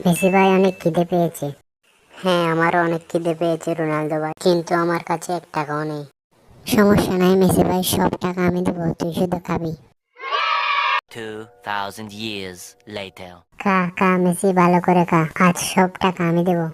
Messi ভাই অনেক খিদে পেয়েছে। হ্যাঁ আমারও অনেক খিদে পেয়েছে রোনালদো ভাই। কিন্তু আমার কাছে এক টাকাও নেই। সমস্যা নাই মেসি ভাই সব টাকা আমি দেবো তুই শুধু খাবি। 2,000 years later. কা কা মেসি ভালো করে কা আজ সব টাকা আমি দেবো।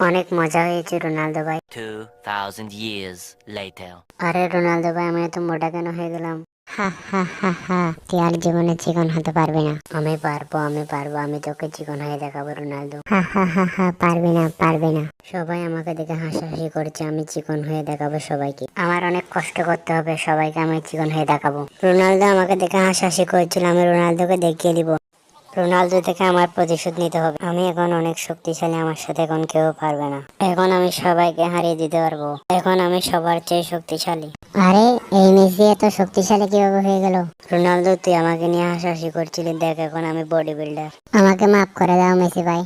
অনেক মজা হয়েছে রোনালদো ভাই। 2,000 years later. আরে রোনালদো ভাই আমি এত মোটা কেন হয়ে গেলাম? হা হা হা হা। তুই আর জীবনে চিকন হতে পারবি না। আমি পারব আমি পারব আমি তোকে চিকন হয়ে দেখাবো রোনালদো। হা হা হা হা পারবি না পারবি না। সবাই আমাকে দেখে হাসাহাসি করছে আমি চিকন হয়ে দেখাবো সবাইকে। আমার অনেক কষ্ট করতে হবে সবাইকে আমি চিকন হয়ে দেখাবো। রোনালদো আমাকে দেখে হাসাহাসি করছিল আমি রোনালদোকে দেখিয়ে দিব। রোনালদো থেকে আমার প্রতিশোধ নিতে হবে। আমি এখন অনেক শক্তিশালী আমার সাথে এখন কেউ পারবে না। এখন আমি সবাইকে হারিয়ে দিতে পারব। এখন আমি সবার চেয়ে শক্তিশালী। আরে এই মেসি এত শক্তিশালী কীভাবে হয়ে গেল? রোনালদো তুই আমাকে নিয়ে হাসাহাসি করছিলি দেখ এখন আমি বডি বিল্ডার আমাকে মাফ করে দাও মেসি ভাই।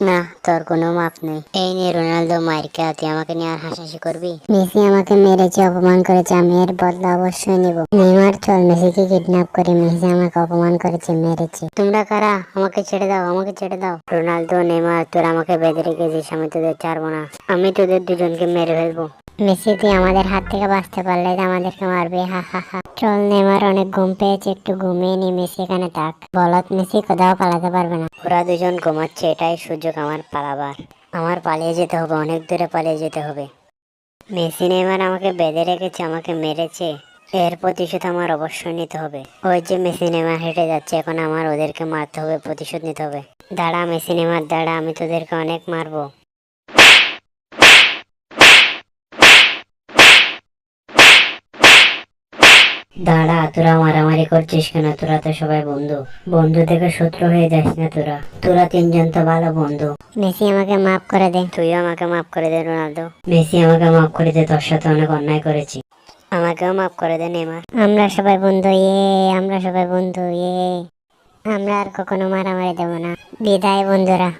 না তোর কোনো মাপ নেই। এই নিয়ে রোনালদো মাইরকে তুই আমাকে নিয়ে আর হাসাহাসি করবি? মেসি আমাকে মেরেছে অপমান করেছে আমি এর বদলা অবশ্যই নিব। নেইমার চল মেসিকে কিডন্যাপ করে মেসি আমাকে অপমান করেছে মেরেছে। তোমরা কারা? আমাকে ছেড়ে দাও আমাকে ছেড়ে দাও। রোনালদো নেইমার তোর আমাকে বেঁধে রেখেছিস আমি তোদের ছাড়বো না। আমি তোদের দুজনকে মেরে ফেলব। মেসি তুই আমাদের হাত থেকে বাঁচতে পারলে আমাদেরকে মারবে, হা হা হা। চল নেমার অনেক ঘুম পেয়েছে, একটু ঘুমিয়ে নি মেসি এখানে থাক। বলত মেসি কোথাও পালাতে পারবে না। ওরা দুজন ঘুমাচ্ছে, এটাই সুযোগ আমার পালাবার। আমার পালিয়ে যেতে হবে, অনেক দূরে পালিয়ে যেতে হবে। মেসি নেমার আমাকে বেঁধে রেখেছে, আমাকে মেরেছে। এর প্রতিশোধ আমার অবশ্যই নিতে হবে। ওই যে মেসি নেমার হেঁটে যাচ্ছে, এখন আমার ওদেরকে মারতে হবে, প্রতিশোধ নিতে হবে। দাঁড়া মেসি নেমার দাঁড়া, আমি তোদেরকে অনেক মারবো। দাঁড়া তোরা মারামারি করছিস কেন? তোরা তো সবাই বন্ধু। বন্ধু থেকে শত্রু হয়ে যাস না তোরা। তোরা তিনজন তো ভালো বন্ধু। মেসি আমাকে মাফ করে দে। তুইও আমাকে মাফ করে দে রোনালদো। মেসি আমাকে মাফ করে দে তোর সাথে অনেক অন্যায় করেছি। আমাকেও মাফ করে দে নেমার আমরা সবাই বন্ধু ইয়ে আমরা সবাই বন্ধু ইয়ে। আমরা আর কখনো মারামারি দেবো না। বিদায় বন্ধুরা।